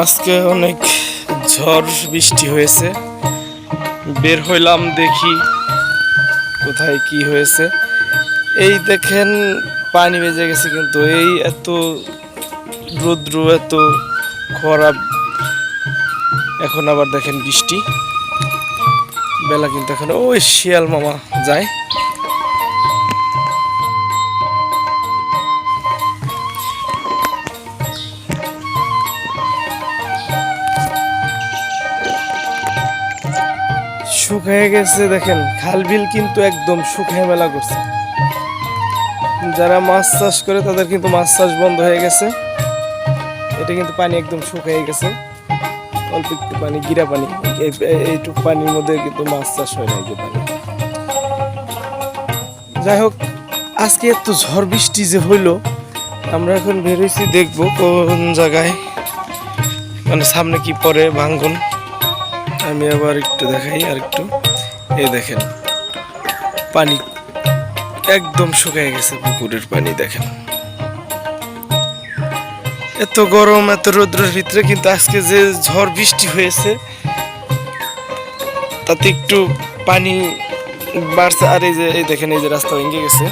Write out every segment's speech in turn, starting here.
আজকে অনেক ঝড় বৃষ্টি হয়েছে। বের হইলাম দেখি কোথায় কি হয়েছে। এই দেখেন পানি বেজে গেছে কিন্তু এই এত রৌদ্র, এত খরা, এখন আবার দেখেন বৃষ্টি। বেলা কিন্তু এখন, ওই শিয়াল মামা যায়। শুকায় গেছে, দেখেন। খাল বিল কিন্তু একদম শুকায় মেলা করছে। যারা মাছ চাষ করে, তাদের কিন্তু মাছ চাষ বন্ধ হয়ে গেছে। এটা কিন্তু পানি একদম শুকিয়ে গেছে। অল্প একটু পানি, গিরা পানি। এই- এই- এইটুকু পানির মধ্যে কিন্তু মাছ চাষ হয় না যে পানি। যাই হোক, আজকে এত ঝড় বৃষ্টি যে হইল, আমরা এখন বেরোইছি দেখব কোন জায়গায় মানে সামনে কি পড়ে ভাঙ্গন। আমি আবার একটু দেখাই, আর একটু। এই দেখেন, পানি একদম শুকিয়ে গেছে পুকুরের পানি, দেখেন। এত গরম, এত রৌদ্রের ভিতরে, কিন্তু আজকে যে ঝড় বৃষ্টি হয়েছে, তাতে একটু পানি বাড়ছে। আর এই যে, এই দেখেন, এই যে রাস্তা ভেঙে গেছে।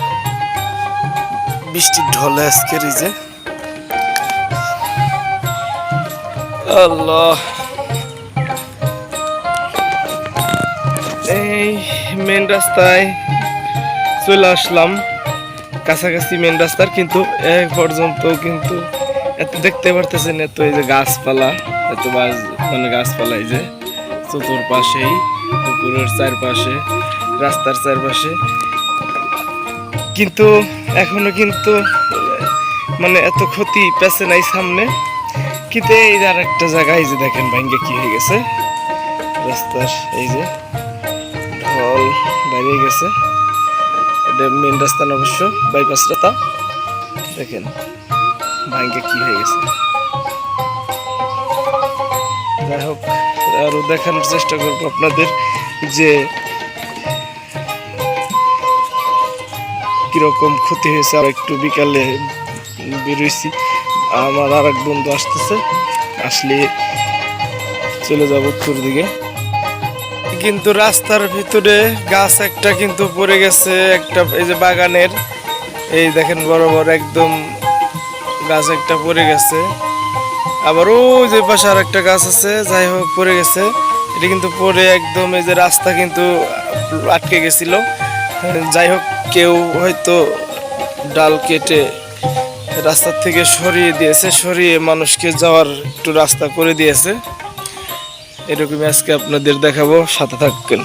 বৃষ্টির ঢলে আজকের এই যে। আল্লাহ এই মেন রাস্তায় চলে আসলাম। কাছাকাছি মেন রাস্তার, কিন্তু এক পর্যন্ত কিন্তু এত দেখতে পারতেছেন এত এই যে গাছপালা, এত মানে গাছপালা এই যে চতুর্পাশেই, পুকুরের চারপাশে, রাস্তার চারপাশে। কিন্তু এখনও কিন্তু মানে এত ক্ষতি পেছে নাই সামনে। কিন্তু এই আর একটা জায়গায় যে দেখেন ভাঙ্গে কি হয়ে গেছে। রাস্তার এই যে ঢল দাঁড়িয়ে গেছে। এটা মেন রাস্তা না অবশ্য বাইপাস রাস্তা। দেখেন, ভাঙ্গে কি হয়ে গেছে। যাই হোক, আরও দেখানোর চেষ্টা করব আপনাদের যে কীরকম ক্ষতি হয়েছে। আর একটু বিকালে বেরোইছি। আমার আর এক বন্ধু আসতেছে, আসলে চলে যাব উত্তর দিকে। কিন্তু রাস্তার ভিতরে গাছ একটা কিন্তু পড়ে গেছে, একটা এই যে বাগানের। এই দেখেন বড় বড় একদম গাছ একটা পড়ে গেছে। আবার ওই যে পাশে আর একটা গাছ আছে, যাই হোক, পড়ে গেছে। এটা কিন্তু পরে একদম এই যে রাস্তা কিন্তু আটকে গেছিল। যাই হোক, কেউ হয়তো ডাল কেটে রাস্তার থেকে সরিয়ে দিয়েছে, সরিয়ে মানুষকে যাওয়ার একটু রাস্তা করে দিয়েছে। এরকমই আজকে আপনাদের দেখাবো সাথে থাকবেন।